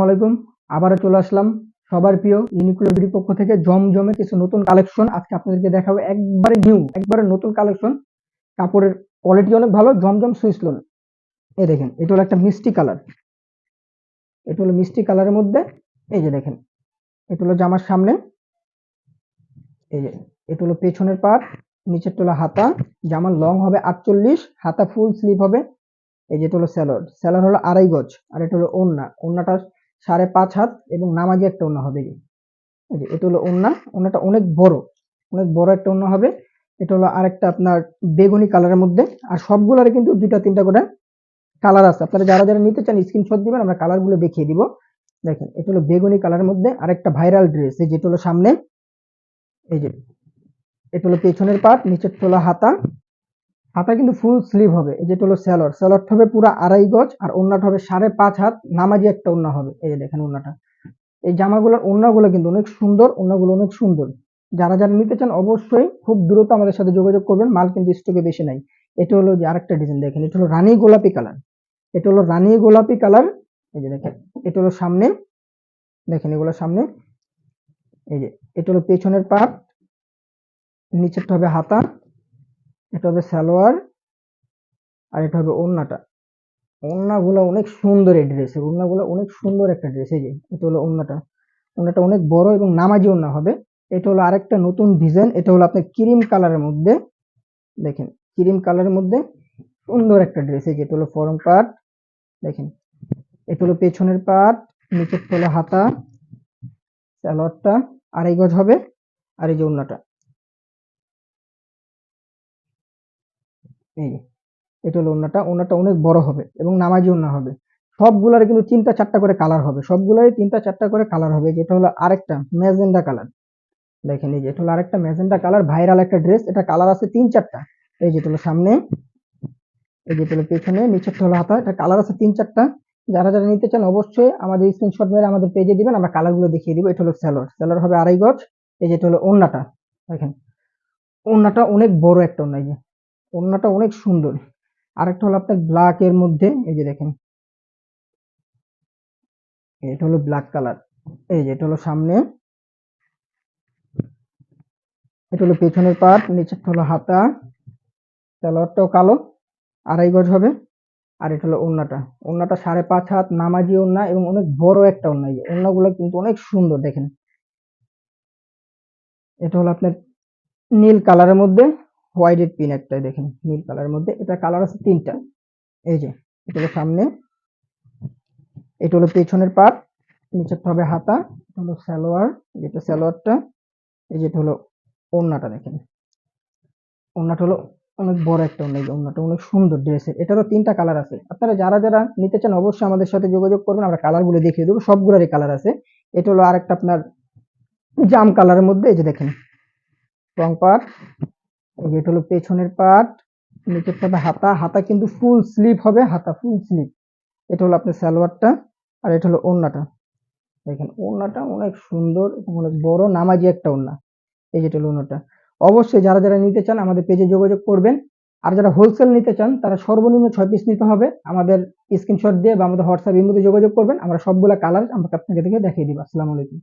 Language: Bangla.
আসসালামু আলাইকুম। আবারও চলে আসলাম সবার প্রিয় ইউনিক্লো বিডি পক্ষ থেকে। জমজমে কিছু নতুন কালেকশন আজকে আপনাদেরকে দেখাবো। একবারে নিউ একবারে নতুন কালেকশন। কাপড়ের কোয়ালিটি অনেক ভালো, জমজম সুইস লোন এই দেখেন, এটা হলো একটা মিষ্টি কালার। এটা হলো মিষ্টি কালারের মধ্যে, এই যে দেখেন, এটা হলো জামার সামনে। এই যে, এটা হলো পেছনের পাট নিচের হলো হাতা। জামার লং হবে আটচল্লিশ, হাতা ফুল স্লিভ হবে। এই যেটা হলো স্যালোড স্যালোড হলো আড়াই গজ, আর এটা হলো ওন্না ওন্নাটা সাড়ে পাঁচ হাত এবং নামাজি একটা ওন্না হবে। এটা হলো ওন্না ওন্নাটা অনেক বড়। অনেক বড় একটা ওন্না হবে। এটা হলো আরেকটা আপনার বেগুনি কালারের মধ্যে। আর সবগুলোরে কিন্তু দুইটা, তিনটা করে কালার আছে। আপনারা যারা যারা নিতে চান স্ক্রিনশট দিবেন, আমরা কালারগুলো দেখিয়ে দিব। দেখেন, এটা হলো বেগুনি কালারের মধ্যে আরেকটা ভাইরাল ড্রেস এই যেটা হলো সামনে। এই যে, এটা হলো পেছনের পার্ট নিচের হলো হাতা। হাতা কিন্তু ফুল স্লিভ হবে। এই যেটা হলো স্যালোয়ার স্যালোয়ারটা হবে পুরো আড়াই গজ আর ওন্নাটা হবে সাড়ে পাঁচ হাত। নামাজি একটা ওন্না হবে। এই যে দেখেন ওন্নাটা এই জামাগুলোর ওন্নাগুলো কিন্তু অনেক সুন্দর ওন্নাগুলো অনেক সুন্দর। যারা যারা নিতে চান অবশ্যই খুব দ্রুত আমাদের সাথে যোগাযোগ করবেন। মাল কিন্তু স্টকে বেশি নাই। এটা হলো যে আরেকটা ডিজাইন দেখেন। এটা হলো রানী গোলাপি কালার এটা হলো রানী গোলাপি কালার এই যে দেখেন। এটা হলো সামনে। দেখেন এগুলো সামনে। এই যে, এটা হলো পেছনের পাট নিচেরটা হবে হাতা। এটা হবে সালোয়ার আর এটা হবে ওড়নাটা। ওড়নাগুলো অনেক সুন্দর এই ড্রেসের ওড়নাগুলো অনেক সুন্দর একটা ড্রেস এই যে, এটা হলো ওড়নাটা। ওড়নাটা অনেক বড় এবং নামাজি ওড়না হবে। এটা হলো আরেকটা নতুন ডিজাইন এটা হলো আপনার ক্রিম কালারের মধ্যে। দেখেন ক্রিম কালারের মধ্যে সুন্দর একটা ড্রেস এই যে, এটা হলো ফরম পার্ট দেখেন, এটা হলো পেছনের পার্ট নিচের হলো হাতা, সালোয়ারটা, আড়াই গজ হবে। আর এই যে ওড়নাটা। এটা হলো ওড়নাটা ওড়নাটা অনেক বড় হবে এবং নামাজি ওড়না হবে। সবগুলার কিন্তু তিনটা চারটা করে কালার হবে, সবগুলারই তিনটা চারটা করে কালার হবে, যেটা হলো আরেকটা ম্যাজেন্ডা কালার দেখেন এই যে, এটা হলো আরেকটা ম্যাজেন্ডা কালার ভাইরাল একটা ড্রেস এটা কালার আছে তিন চারটা। এই যেটা হলো সামনে, এই যেটা হলো পেছনে, নিচেরটা হলো হাতা, এটা কালার আছে তিন চারটা। যারা যারা নিতে চান অবশ্যই আমাদের স্ক্রিনশট মেরে আমাদের পেজে দিবেন, আমরা কালারগুলো দেখিয়ে দিব। এটা হলো স্যালোয়ার স্যালোয়ার হবে আড়াই গজ। এই যেটা হলো ওড়নাটা দেখেন। ওড়নাটা অনেক বড় একটা যে। ওড়নাটা অনেক সুন্দর। আরেকটা হলো আপনার ব্ল্যাক এর মধ্যে, এই যে দেখেন। এটা হলো ব্ল্যাক কালার এই যে এটা হলো সামনে। এটা হলো পেছনের পার্ট নিচেরটা হলো হাতা। সালোয়ারটাও কালো। আড়াই গজ হবে। আর এটা হলো ওড়নাটা। ওড়নাটা সাড়ে পাঁচ হাত নামাজি ওড়না এবং অনেক বড় একটা ওড়না। এই ওড়নাগুলো কিন্তু অনেক সুন্দর, দেখেন। এটা হলো আপনার নীল কালারের মধ্যে। হোয়াইটের পিন একটা দেখেন, নীল কালারের মধ্যে। এটা কালার আছে তিনটা। এই যে, এটা সামনে, এটা হলো পেছনের পার্ট নিচেরটা হবে হাতা হলো সালোয়ার, যেটা সালোয়ারটা, এই যেটা হলো ওড়নাটা দেখেন। ওড়নাটা হলো অনেক বড় একটা যে ওড়নাটা অনেক সুন্দর ড্রেসের। এটারও তিনটা কালার আছে। আপনারা যারা যারা নিতে চান অবশ্যই আমাদের সাথে যোগাযোগ করবেন, আমরা কালারগুলো দেখিয়ে দেবো, সবগুলোরই কালার আছে। এটা হলো আরেকটা আপনার জাম কালারের মধ্যে, এই যে দেখেন, রং যে এটা হলো পেছনের পার্ট নিচের হবে হাতা। হাতা কিন্তু ফুল স্লিভ হবে, হাতা ফুল স্লিভ এটা হলো আপনার সালোয়ারটা, আর এটা হলো ওড়নাটা। দেখেন, ওড়নাটা অনেক সুন্দর অনেক বড়, নামাজি একটা ওড়না। এই যেটা হলো ওড়নাটা। অবশ্যই যারা যারা নিতে চান, আমাদের পেজে যোগাযোগ করবেন। আর যারা হোলসেল নিতে চান, তারা সর্বনিম্ন ছয় পিস নিতে হবে। আমাদের স্ক্রিনশট দিয়ে বা আমাদের হোয়াটসঅ্যাপ ইমোতে যোগাযোগ করবেন। আমরা সবগুলা কালার আমরা আপনাকে থেকে দেখিয়ে দিব। আসসালামু আলাইকুম।